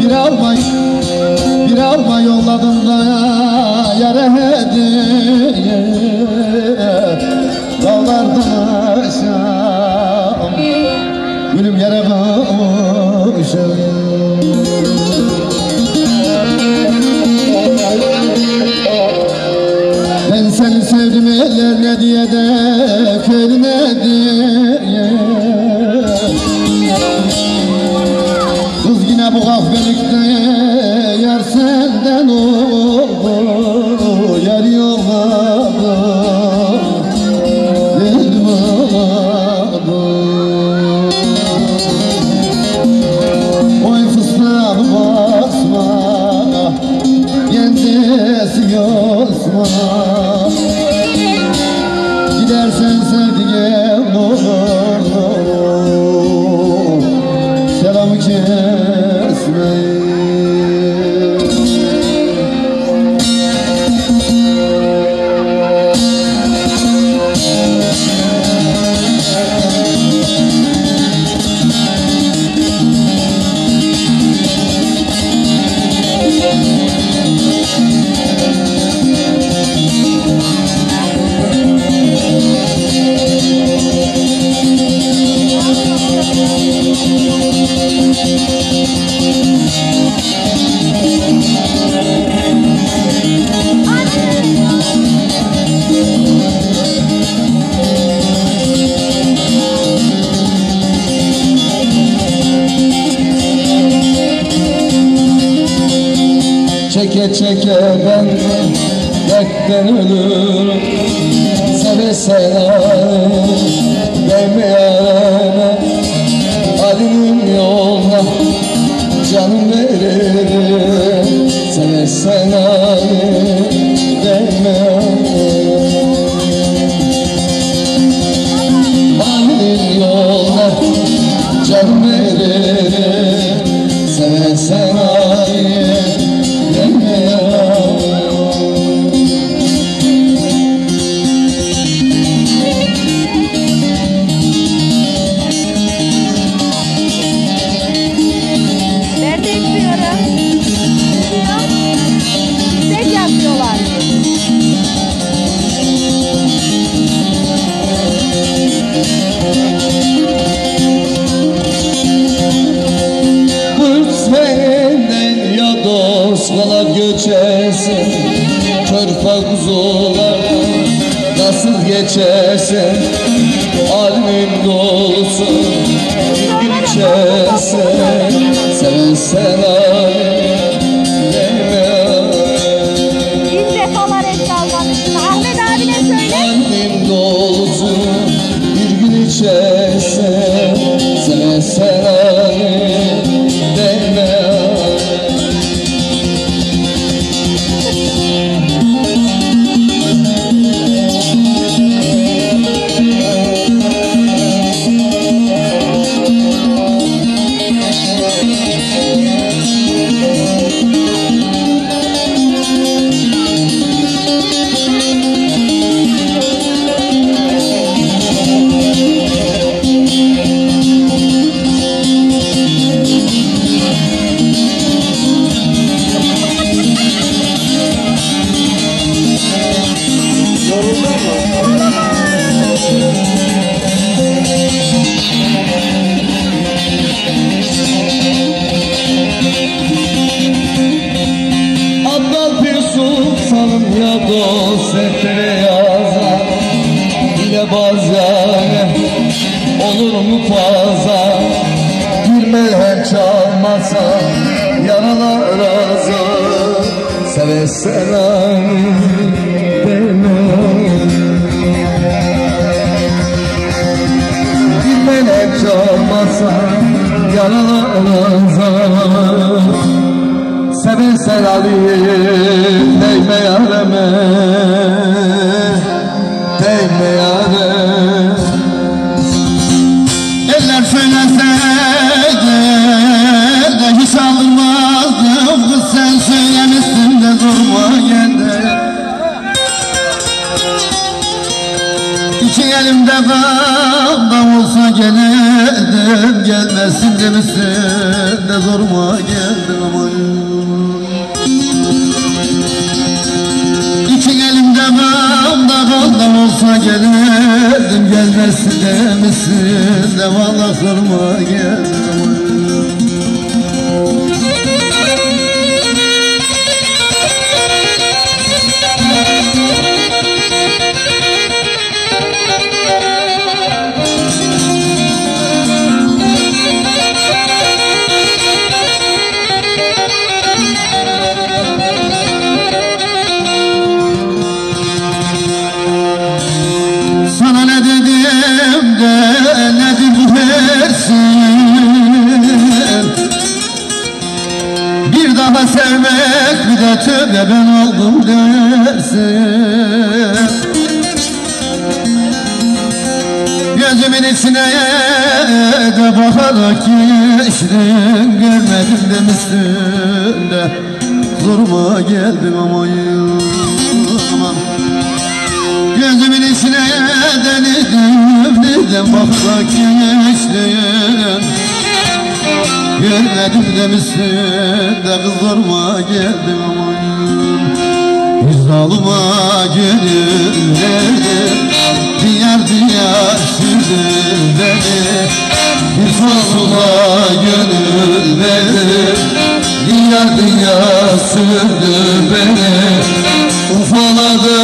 Bir alma bir alma yolladım da yara hediye Dağlardan aşağı Gülüm yere kavuşalım Çeke çeke ben dertten ölürüm Seve selam vermeyene Ali'nin yoluna canım veririm Seve selam göçersin Körpe kuzular nasıl geçersin Almin dolusu bir içersin Sen sen Yine bazı olur mu fazla? Gülmeler çalmasa yaralar razı. Seve selam deme Gülmeler çalmasa yaralar razı. Seven sen Ali değme yareme elimde kandam olsa gelirdim Gelmezsin demişsin de zoruma geldim aman İki elimde kanda kandam olsa gelirdim Gelmezsin demişsin de vallahi zoruma geldim Gözümün içine de bakarak geçtin Görmedim de. Zoruma geldin ama aman Gözümün içine denidim Dedim bakarak geçtin Görmedim de. Kız zoruma geldin aman Bir zalıma gönül verdim Diyar diyar beni Bir fazla gönül Diyar diyar sürdü beni. Ufaladı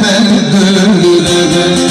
beni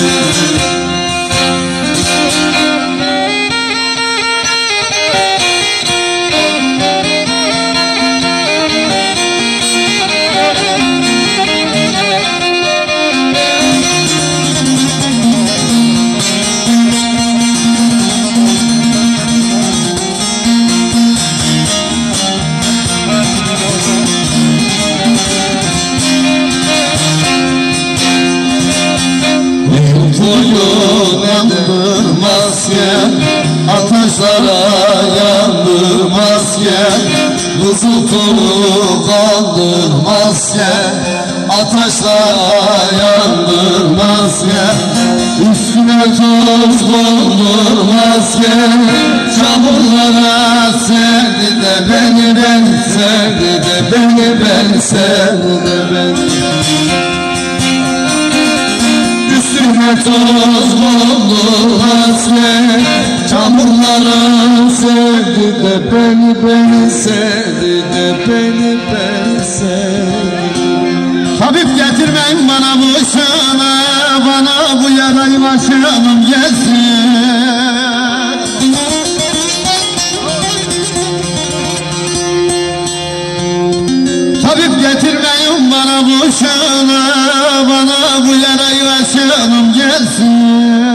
kaldırmazken Ateşlara yandırmazken Üstüne toz kondurmazken Çamurlara serdi de beni ben Serdi de beni ben Serdi de beni. Üstüme toz buldu hasret Çamurlara sevdi de beni beni sevdi de beni beni sevdi Getirmeyin bana bu şana Bana bu yarayı başımım gelsin Tabip getirmeyin bana bu şana Bana bu yarayı başımım gelsin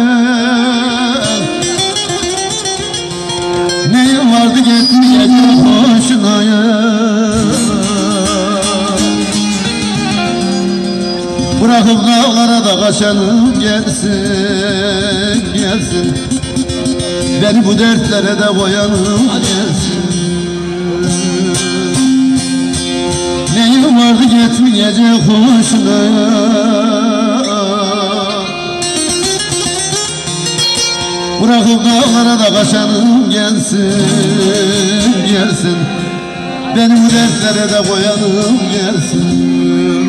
da kaçanım gelsin Gelsin. Beni bu dertlere de boyanım gelsin. Neyim vardı gitmeyecek hoşuna? Bırakıp dağlara da kaçanım gelsin Gelsin. Benim bu dertlere de boyanım gelsin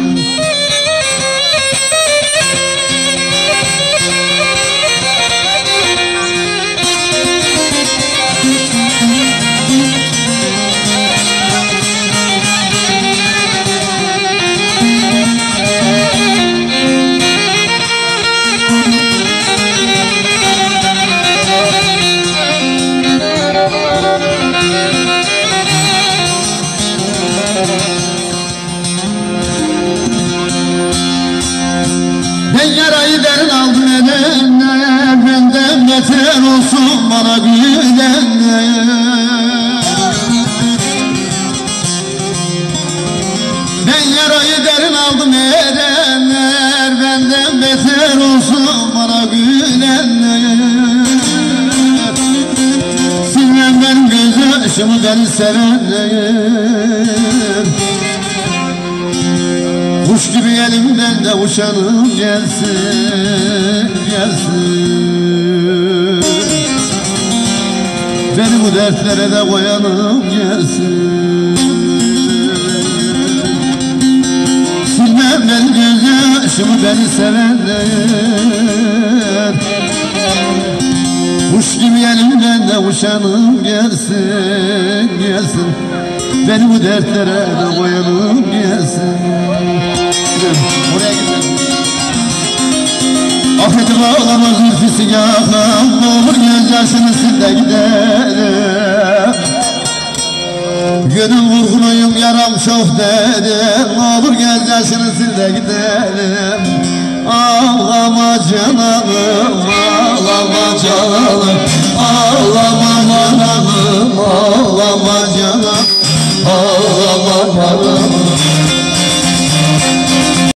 olsun bana gülen Ben yarayı derin aldım edenler Benden beter olsun bana gülenler Silen benim göz yaşımı deli sevenler Kuş gibi elimden de uçanım gelsin, gelsin. Beni bu dertlere de koyanım gelsin. Silmem ben gözyaşımı beni sevenler. Kuş gibi elimden de uçanım gelsin, gelsin. Beni bu dertlere de koyanım gelsin. gidelim Affetim ağlama zülfüsü yakam olur gözyaşını sil de gidelim. Gönül vurgunuyum yaram çok dedim olur gözyaşını sil de gidelim. Ağlama canım, ağlama canım Ağlama canım, ağlama canım Ağlama canım